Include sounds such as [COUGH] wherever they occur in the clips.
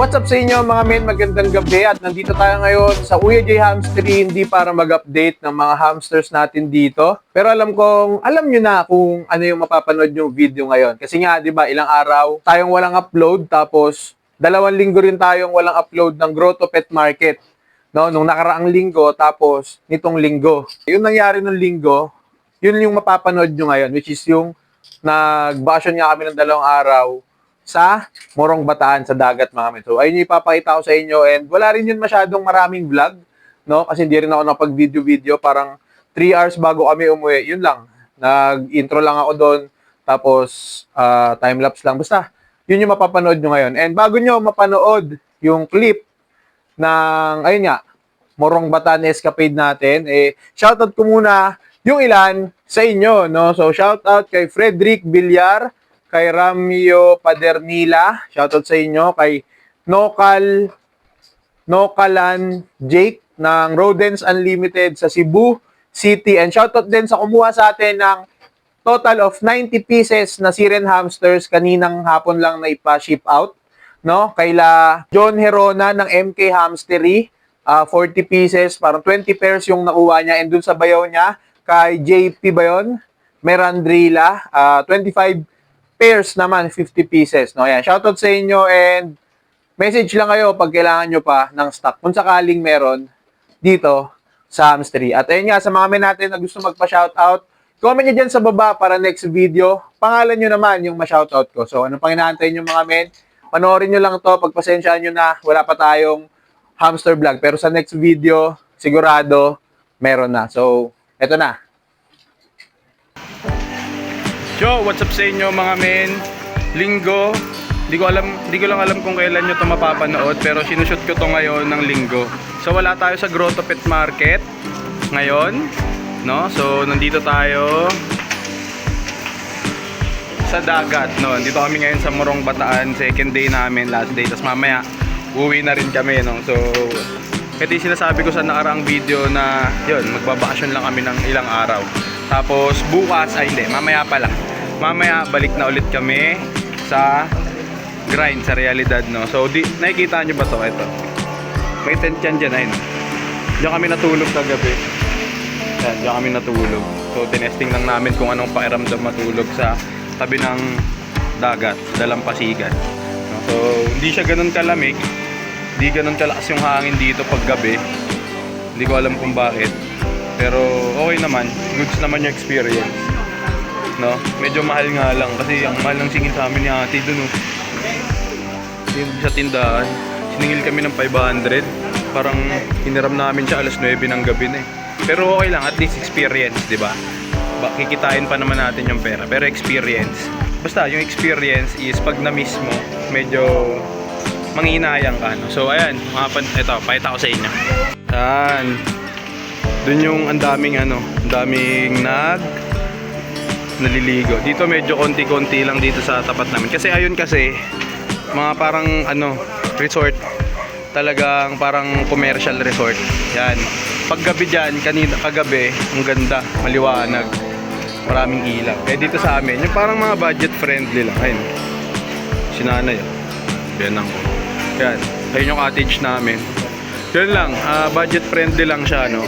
What's up sa inyo mga men? Magandang gabi at nandito tayo ngayon sa Uya J Hamstery hindi para mag-update ng mga hamsters natin dito. Pero alam kong, alam nyo na kung ano yung mapapanood yung video ngayon. Kasi nga, di ba, ilang araw tayong walang upload tapos dalawang linggo rin tayong walang upload ng Grotto Pet Market. No, nung nakaraang linggo tapos nitong linggo. Yung nangyari nung linggo, yun yung mapapanood nyo ngayon which is yung nag-vacation nga kami ng dalawang araw sa Morong Bataan sa dagat mga men. So ayun yung ipapakita ko sa inyo and wala rin yun masyadong maraming vlog, no? Kasi hindi rin ako nakapag-video-video, parang 3 hours bago kami umuwi. Yun lang. Nag-intro lang ako doon tapos ah, time-lapse lang. Basta, yun yung mapapanood nyo ngayon. And bago nyo mapanood yung clip ng, ayun nga, Morong Bataan Escapade natin, eh, shoutout ko muna yung ilan sa inyo, no? So, shoutout kay Frederick Villar, kay Ramio Padernila, shoutout sa inyo, kay Nokal, Nokalan Jake ng Rodents Unlimited sa Cebu City. And shoutout din sa kumuha sa atin ng total of 90 pieces na Syrian hamsters kaninang hapon lang na ipa-ship out. No? Kaila John Herona ng MK Hamstery, ah, 40 pieces, parang 20 pairs yung nakuha niya. And dun sa bayaw niya, kay JP ba yun? Merandrila, ah, 25 pairs naman, 50 pieces. No? Ayan, shoutout sa inyo and message lang kayo pag kailangan nyo pa ng stock. Kung sakaling meron dito sa Hamstery. At ayun nga, sa mga men natin na gusto magpa-shoutout, comment nyo dyan sa baba para next video. Pangalan nyo naman yung ma-shoutout ko. So, ano pang inaantay nyo mga men? Panoorin nyo lang to, pagpasensyaan nyo na wala pa tayong hamster vlog. Pero sa next video, sigurado, meron na. So, eto na. Yo, what's up sa inyo mga men? Linggo. Di ko alam, di ko lang alam kung kailan nyo 'to mapapanood pero sinushoot ko 'to ngayon ng linggo. So wala tayo sa Grotto Pet Market ngayon, no? So nandito tayo sa dagat, no? Nandito kami ngayon sa Morong Bataan, second day namin, last day. Tapos mamaya uwi na rin kami, no? So ito yung sinasabi ko sa nakaraang video na yun, magbabakasyon lang kami ng ilang araw. Tapos bukas, ay hindi, mamaya pa lang. Mamaya balik na ulit kami sa grind, sa realidad, no? So, di, nakikita nyo ba to? Ito. May tent yan dyan, ayun. Diyan kami natulog kagabi. Yan, diyan kami natulog. So, tinesting lang namin kung anong pakiramdam matulog sa tabi ng dagat, dalampasigan. So, hindi siya ganun kalamig. Hindi ganun kalakas yung hangin dito pag gabi. Hindi ko alam kung bakit. Pero okay naman. Goods naman yung experience. No? Medyo mahal nga lang kasi ang mahal ng singil sa amin ni ate dun. Oh. Yung sa tindahan. Siningil kami ng 500. Parang hiniram namin siya alas 9 ng gabi na eh. Pero okay lang, at least experience, di ba? Kikitain pa naman natin yung pera. Pero experience. Basta, yung experience is pag na-miss mo, medyo manginayang ka. No? So, ayan, mga pan, ito, pakita ko sa inyo. Ayan. Doon yung ang daming ano, ang daming nag naliligo. Dito medyo konti-konti lang dito sa tapat namin. Kasi ayun kasi, mga parang ano, resort. Talagang parang commercial resort. Yan. Paggabi dyan, kanina kagabi, ang ganda, maliwanag. Maraming ilaw. Eh dito sa amin, yung parang mga budget friendly lang. Ayun. Sinanay. Yan ang Yan. Ayun yung cottage namin. Yun lang, ah, budget friendly lang siya, no?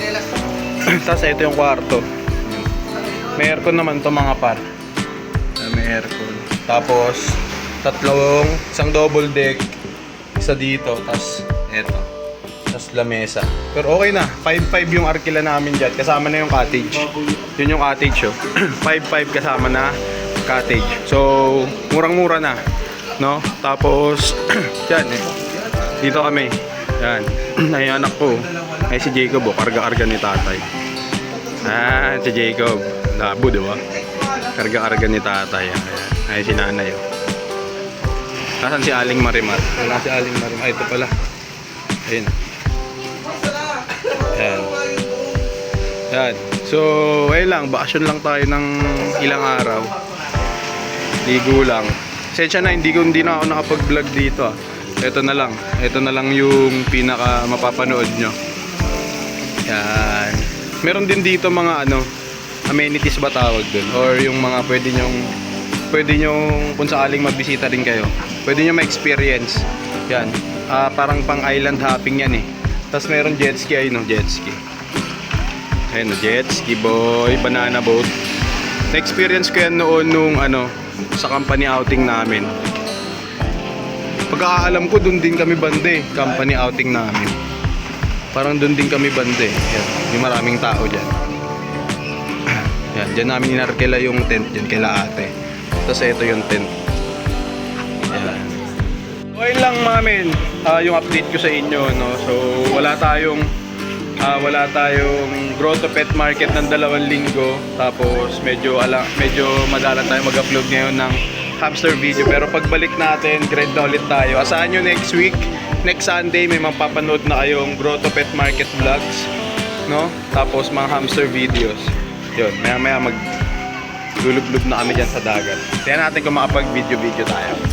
[CLEARS THROAT] Tapos ito yung kwarto. May aircon naman to mga par. Ah, May aircon. Tapos, tatlong, isang double deck, isa dito, tapos eto. Tapos lamesa. Pero okay na, 5-5 yung arkila namin dyan, kasama na yung cottage. Yun yung cottage, oh. [CLEARS THROAT] 5-5 kasama na cottage. So, murang-mura na. No? Tapos, [CLEARS THROAT] dyan eh. Dito kami. Yan. Ay, anak ko. Ay, si Jacob, oh. Karga-karga ni tatay. Ah, si Jacob. Labo, di ba? Karga-karga ni tatay. Ayan. Ay, si nanay. Oh. Nasaan si Aling Marimar? Wala si Aling Marimar. Ay, ito pala. Ayun. Ayan. Yan. So, ayun lang. Bakasyon lang tayo ng ilang araw. Ligo lang. Sensya na, hindi ko hindi na ako nakapag-vlog dito ah. Ito na lang. Ito na lang yung pinaka mapapanood nyo. Yan. Meron din dito mga ano, amenities ba tawag dun? Or yung mga pwede nyong pwede nyong kung sakaling mabisita rin kayo. Pwede nyo ma-experience Yan. Ah, parang pang island hopping yan eh. Tapos meron jet ski ayun no, jet ski. Ayun no, jet ski boy, banana boat. Na-experience ko yan noon nung ano, sa company outing namin. Pagkakaalam ko, doon din kami bande, company outing namin. Parang doon din kami bande. Yan, yung maraming tao dyan. [CLEARS THROAT] Yan, dyan namin inarkila yung tent dyan kila ate. Tapos ito yung tent. Yan. Okay lang mamin, ah, yung update ko sa inyo, no? So, wala tayong ah, wala tayong Grotto Pet Market ng dalawang linggo. Tapos medyo ala, medyo madalang tayo mag-upload ngayon ng hamster video. Pero pagbalik natin, grind na ulit tayo. Asahan nyo next week, next Sunday, may mapapanood na kayong Grotto Pet Market vlogs. No? Tapos mga hamster videos. Yun, maya maya mag lulublub na kami dyan sa dagat. Tingnan natin kung makapag-video-video tayo.